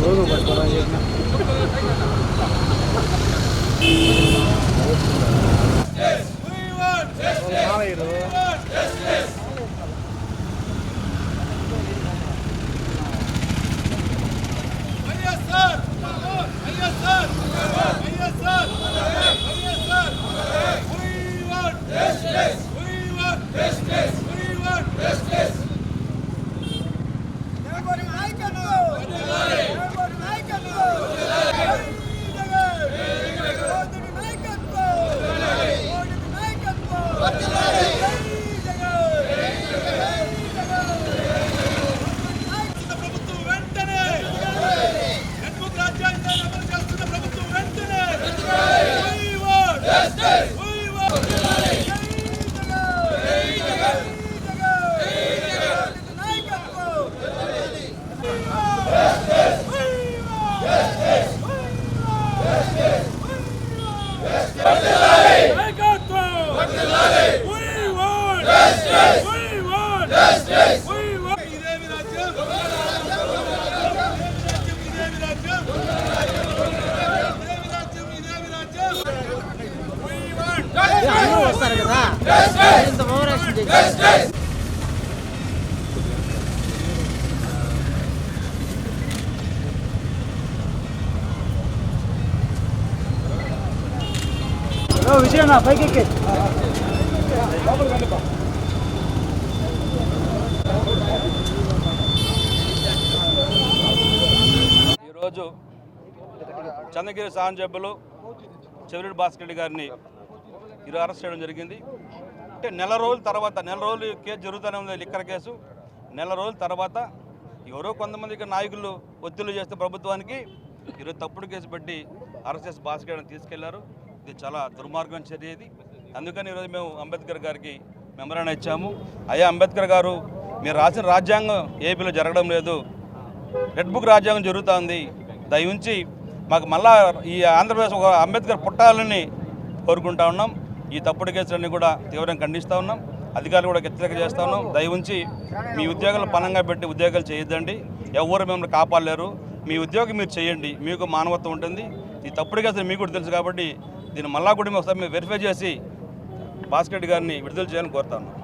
喉が空に。వస్తారు కదా? ఇంత ఓవరాక్షన్ చేసి విజయనా పైకి ఎక్కి. ఈరోజు చంద్రగిరి సాంజబ్బులు చెవిరెడ్డి భాస్కర్ రెడ్డి గారిని ఈరోజు అరెస్ట్ చేయడం జరిగింది. అంటే నెల రోజుల తర్వాత నెల రోజులు కేసు జరుగుతూనే ఉంది లిక్కర్ కేసు. నెల రోజుల తర్వాత ఎవరో కొంతమందికి నాయకులు ఒత్తిళ్ళు చేస్తే ప్రభుత్వానికి ఈరోజు తప్పుడు కేసు పెట్టి అరెస్ట్ చేసి భాస్కర్ తీసుకెళ్ళారు. ఇది చాలా దుర్మార్గం చర్య ఇది. అందుకని ఈరోజు మేము అంబేద్కర్ గారికి మెమరాన్ ఇచ్చాము. అయ్యా అంబేద్కర్ గారు మీరు రాసిన రాజ్యాంగం ఏపీలో జరగడం లేదు. రెడ్ బుక్ రాజ్యాంగం దయ దయవుంచి మాకు మళ్ళా ఈ ఆంధ్రప్రదేశ్ ఒక అంబేద్కర్ పుట్టాలని కోరుకుంటా ఉన్నాం. ఈ తప్పుడు కేసులన్నీ కూడా తీవ్రంగా ఖండిస్తూ ఉన్నాం. అధికారులు కూడా హెచ్చరిక చేస్తూ ఉన్నాం. దయవుంచి మీ ఉద్యోగాలు పనంగా పెట్టి ఉద్యోగాలు చేయొద్దండి. ఎవరు మిమ్మల్ని కాపాడలేరు. మీ ఉద్యోగం మీరు చేయండి. మీకు మానవత్వం ఉంటుంది. ఈ తప్పుడు కేసులు మీకు కూడా తెలుసు కాబట్టి దీన్ని మళ్ళా కూడా మేము ఒకసారి మేము వెరిఫై చేసి భాస్కర్ గారిని విడుదల చేయాలని కోరుతా ఉన్నాం.